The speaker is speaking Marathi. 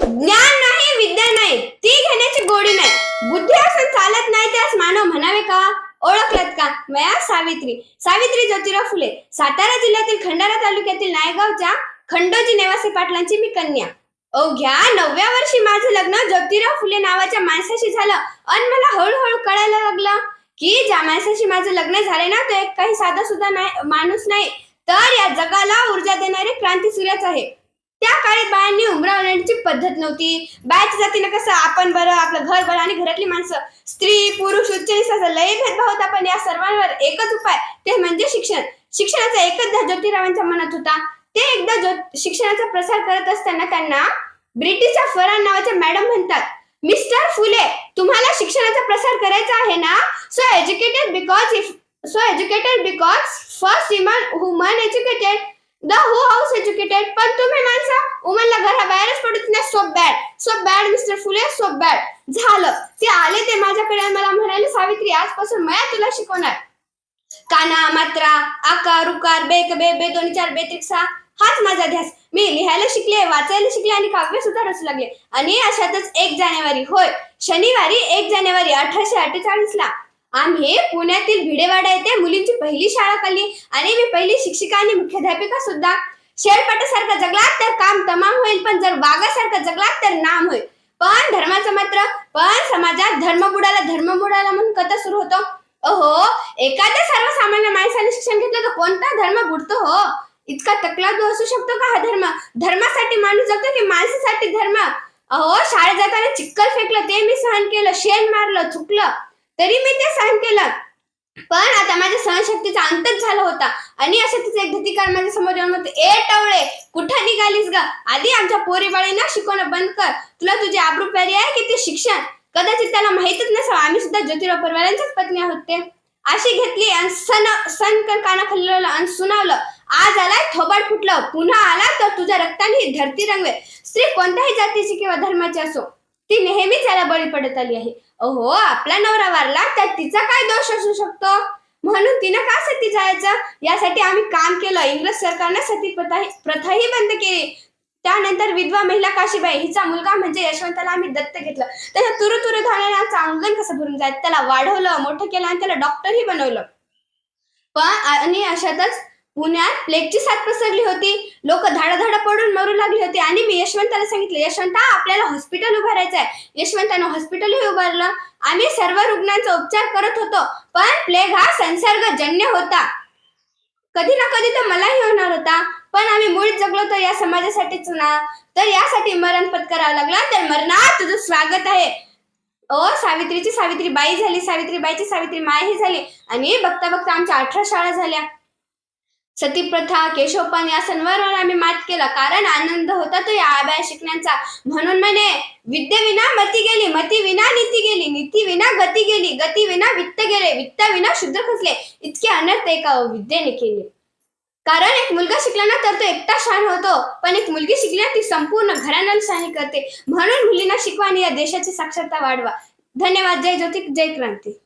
ज्ञान नाही विद्या नाही ती घेण्याची गोडी नाही. बुद्धी असून चालत नाही त्यास मानव म्हणावे का? ओळखलत का? मया सावित्री. सावित्री ज्योतिराव फुले. सातारा जिल्ह्यातील खंडारा तालुक्यातील नायगावच्या खंडोजी नेवासी पाटलांची मी कन्या. अवघ्या नवव्या वर्षी माझं लग्न ज्योतिराव फुले नावाच्या माणसाशी झालं आणि मला हळूहळू कळायला लागलं की ज्या माणसाशी माझं लग्न झाले ना तो एक काही साधा सुद्धा नाही माणूस नाही. तर या जगाला ऊर्जा देणारे क्रांती सूर्यच आहे. त्या काळी बायांनी उमरावण्याची पद्धत नव्हती. बायाच्या जातीनं कसं आपण बरं आपलं घर बरं आणि घरातली माणसं स्त्री पुरुष उच्च लय भेदभाव होता. पण या सर्वांवर एकच उपाय ते म्हणजे शिक्षण. शिक्षणाचा एकच ध्यास ज्योतिरावांच्या मनात होता. ते एकदा ज्यो शिक्षणाचा प्रसार करत असताना त्यांना ब्रिटिशच्या फरान नावाच्या मॅडम म्हणतात मिस्टर फुले तुम्हाला शिक्षणाचा प्रसार करायचा आहे ना? So educated because if so educated because first woman human educated the whole house educated पण तुम्ही माणसं उमनला घराबाहेरच पडू तिने so bad so bad mister Phule so bad झालं. ते आले ते माझ्याकडे मला म्हणाले सावित्री आजपासून मया तुला शिकवणार. काना मात्रा आकार उकार बेक बे बे दोन चार बेत्रिक्सा हाच माझा ध्यास मी लिहायला शिकले वाचायला शिकले आणि काव्य सुद्धा रचू लागले. आणि अशातच एक जानेवारी. होय. शनिवारी एक जानेवारी अठराशे अठ्ठेचाळीस ला आम्ही पुण्यातील भिडेवाडा येथे मुलींची पहिली शाळा काढली आणि मी पहिली शिक्षिका आणि मुख्याध्यापिका सुद्धा. शेळपाटासारखा जगलात तर काम तमाम होईल पण जर वाघासारखा जगलात तर नाम होईल. पण धर्माचं मात्र पण समाजात धर्म बुडाला धर्म बुडाला म्हणून कथा सुरू होतो. अहो एखाद्या सर्वसामान्य माणसाने शिक्षण घेतलं तर कोणता धर्म बुडतो हो? इतका तकलादू असू शकतो का हा धर्म? धर्मासाठी माणूस जगतो की माणसासाठी धर्म? अहो शाळेत जाताना चिक्कल फेकलं ते मी सहन केलं शेण मारलं चुकलं. तरी मी ते सहन केलं. पण आता माझ्या सहनशक्तीचा अंतच झाला होता. आणि अशा तिचे एक धतिकार माझ्यासमोर येऊन म्हणते ए टवळे कुठं निघालीस ग? आधी आमच्या पोरीबाळींना शिकवणं बंद कर. तुला तुझी आबरू प्यारी आहे की ते शिक्षण? कदाचित त्याला माहितच नसावं. आम्ही सुद्धा ज्योतिराव परवाल्यांच्याच पत्नी आहोत ते. अशी घेतली आणि सन सन कर काना खाल्लेलं आणि सुनावलं. आज आलाय थोबाड फुटलं. पुन्हा आला तर तुझ्या रक्ताने धरती रंगवे स्त्री कोणत्याही जातीची किंवा धर्माची असो. ती नेहमीच याला बळी पडत आली आहे. अहो आपला नवरा वारला त्यात तिचा काय दोष असू शकतो? म्हणून तिनं का सती जायचं? यासाठी आम्ही काम केलं. इंग्रज सरकारनं सती प्रथा प्रथाही बंद केली. त्यानंतर विधवा महिला काशीबाई हिचा मुलगा म्हणजे यशवंताला आम्ही दत्त घेतलं. त्याच्या तुरु तुरु धाण्याला अंगण कसं भरून जायचं? त्याला वाढवलं मोठं केलं आणि त्याला डॉक्टरही बनवलं. पण आणि अशातच पुण्यात प्लेगची साथ पसरली होती. लोक धाडाधाडा पडून मरू लागली होती. आणि मी यशवंताला सांगितलं यशवंता आपल्याला हॉस्पिटल उभारायचं आहे यशवंतानं हॉस्पिटलही उभारलं. आम्ही सर्व रुग्णांचा उपचार करत होतो पण प्लेग हा संसर्गजन्य होता. कधी ना कधी तर मलाही होणार होता. पण आम्ही मुळीच जगलो तर या समाजासाठीच ना. तर यासाठी मरण पत्करावं लागलं. तर मरणात तुझं स्वागत आहे. ओ सावित्रीची सावित्री बाई झाली. सावित्री बाईची सावित्री माय ही झाली. आणि बघता बघता आमच्या अठरा शाळा झाल्या. सतीप्रथा केशवपण या सणवारावर आम्ही मात केला. कारण आनंद होता तो या आब्या शिकण्याचा. म्हणून म्हणे विद्येविना मती गेली मती विना नीती गेली नीती विना गती गेली गती विना वित्त गेले वित्त विना शुद्ध खचले इतके अनर्थ एका विद्येने केले. कारण एक मुलगा शिकला ना तर तो एकटा शान होतो. पण एक मुलगी शिकली ना ती संपूर्ण घराण्याला शाही करते. म्हणून मुलींना शिकवा आणि या देशाची साक्षरता वाढवा. धन्यवाद. जय ज्योती जय क्रांती.